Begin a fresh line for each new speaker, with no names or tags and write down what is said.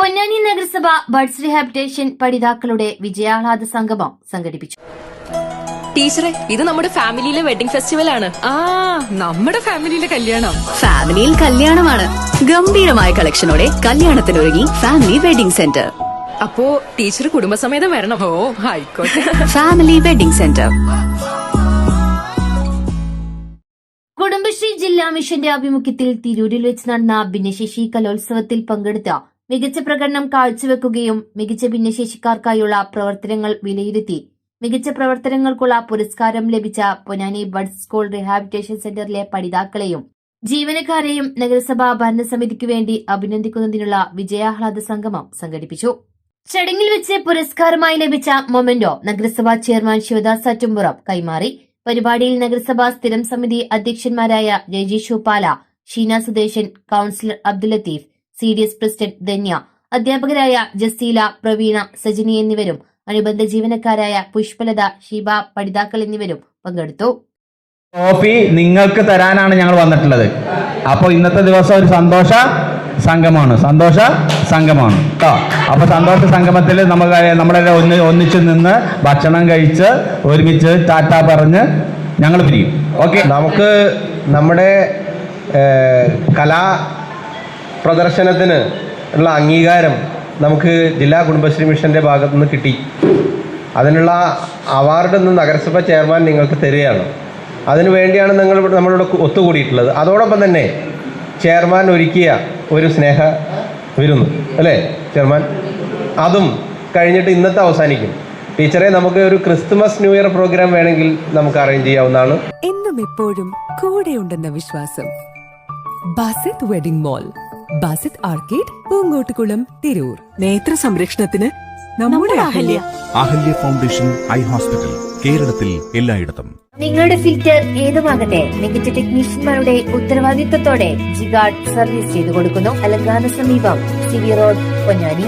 പൊന്നാനി നഗരസഭ ബഡ്സ് റിഹാബിറ്റേഷൻ പഠിതാക്കളുടെ വിജയാഹ്ലാദ സംഗമം സംഘടിപ്പിച്ചു.
ടീച്ചറെ ഇത് നമ്മുടെ ഫാമിലിയിലെ വെഡിംഗ് ഫെസ്റ്റിവൽ ആണ്.
ആ നമ്മുടെ ഫാമിലിയിലെ കല്യാണം.
ഫാമിലിയിൽ കല്യാണമാണ്. ഗംഭീരമായ കളക്ഷനോടെ കല്യാണത്തിനൊരുങ്ങി ഫാമിലി വെഡിംഗ് സെന്റർ.
അപ്പോ ടീച്ചർ കുടുംബസമേതം വരണം.
ഓ ആയിക്കോട്ടെ.
Family wedding centre.
കുടുംബശ്രീ ജില്ലാ മിഷന്റെ ആഭിമുഖ്യത്തിൽ തിരൂരിൽ വെച്ച് നടന്ന ഭിന്നശേഷി കലോത്സവത്തിൽ പങ്കെടുത്ത മികച്ച പ്രകടനം കാഴ്ചവെക്കുകയും മികച്ച ഭിന്നശേഷിക്കാർക്കായുള്ള പ്രവർത്തനങ്ങൾ വിലയിരുത്തി. മികച്ച പ്രവർത്തനങ്ങൾക്കുള്ള പുരസ്കാരം ലഭിച്ച പൊന്നാനി ബഡ് സ്കൂൾ റിഹാബിറ്റേഷൻ സെന്ററിലെ പഠിതാക്കളെയും ജീവനക്കാരെയും നഗരസഭാ ഭരണസമിതിക്ക് വേണ്ടി അഭിനന്ദിക്കുന്നതിനുള്ള വിജയാഹ്ലാദ സംഗമം സംഘടിപ്പിച്ചു. ചടങ്ങിൽ വെച്ച് പുരസ്കാരമായി ലഭിച്ച മൊമെന്റോ നഗരസഭാ ചെയർമാൻ ശിവദാസ് അറ്റുംപുറം കൈമാറി. പരിപാടിയിൽ നഗരസഭാ സ്ഥിരം സമിതി അധ്യക്ഷന്മാരായ Rajeesh Uppala Sheena Sudeshan councillor Abdul Latheef C D S president Dhanya. അധ്യാപകരായ ജസീല പ്രവീണ സജിനി എന്നിവരും അനുബന്ധ ജീവനക്കാരായ പുഷ്പലത ഷീബ പഠിതാക്കൾ എന്നിവരും പങ്കെടുത്തു.
ട്രോഫി നിങ്ങൾക്ക് തരാനാണ് ഞങ്ങൾ വന്നിട്ടുള്ളത്. അപ്പോൾ ഇന്നത്തെ ദിവസം ഒരു സന്തോഷ സംഗമമാണ്. സന്തോഷ സംഗമമാണ്. കേട്ടോ അപ്പോൾ സന്തോഷ സംഗമത്തിൽ നമുക്ക് നമ്മുടെ ഒന്ന് ഒന്നിച്ച് നിന്ന് ഭക്ഷണം കഴിച്ച് ഒരുമിച്ച് ടാറ്റ പറഞ്ഞ് ഞങ്ങൾ പിരിയും. ഓക്കെ?
നമുക്ക് നമ്മുടെ കലാ പ്രദർശനത്തിന് ഉള്ള അംഗീകാരം നമുക്ക് ജില്ലാ കുടുംബശ്രീ മിഷന്റെ ഭാഗത്തു നിന്ന് കിട്ടി. അതിനുള്ള അവാർഡ് ഇന്ന് നഗരസഭ ചെയർമാൻ നിങ്ങൾക്ക് തരികയാണ്. അതിനു വേണ്ടിയാണ് നിങ്ങൾ നമ്മളിവിടെ ഒത്തുകൂടിയിട്ടുള്ളത്. അതോടൊപ്പം തന്നെ ചെയർമാൻ ഒരുക്കിയ ഒരു സ്നേഹ വിരുന്നു അല്ലേ? ചെയർമാൻ അതും കഴിഞ്ഞിട്ട് ഇന്നത്തെ അവസാനിക്കും. ടീച്ചറെ നമുക്ക് ഒരു ക്രിസ്തുമസ് ന്യൂ ഇയർ പ്രോഗ്രാം വേണമെങ്കിൽ നമുക്ക് അറേഞ്ച് ചെയ്യാവുന്നതാണ്.
എന്നും എപ്പോഴും കൂടെയുണ്ടെന്ന വിശ്വാസം. Basith wedding mall. Basith arcade Poonkottukulam Tirur. നേത്ര സംരക്ഷണത്തിന് നമ്മുടെ Ahalya.
Ahalya. Foundation eye hospital കേരളത്തിൽ എല്ലായിടത്തും.
നിങ്ങളുടെ ഫിൽറ്റർ ഏതുമാകട്ടെ മികച്ച ടെക്നീഷ്യന്മാരുടെ ഉത്തരവാദിത്തത്തോടെ ജിഗാർഡ് സർവീസ് ചെയ്തു കൊടുക്കുന്നു അലങ്കാന സമീപം സിവി റോഡ് പൊന്നാനി.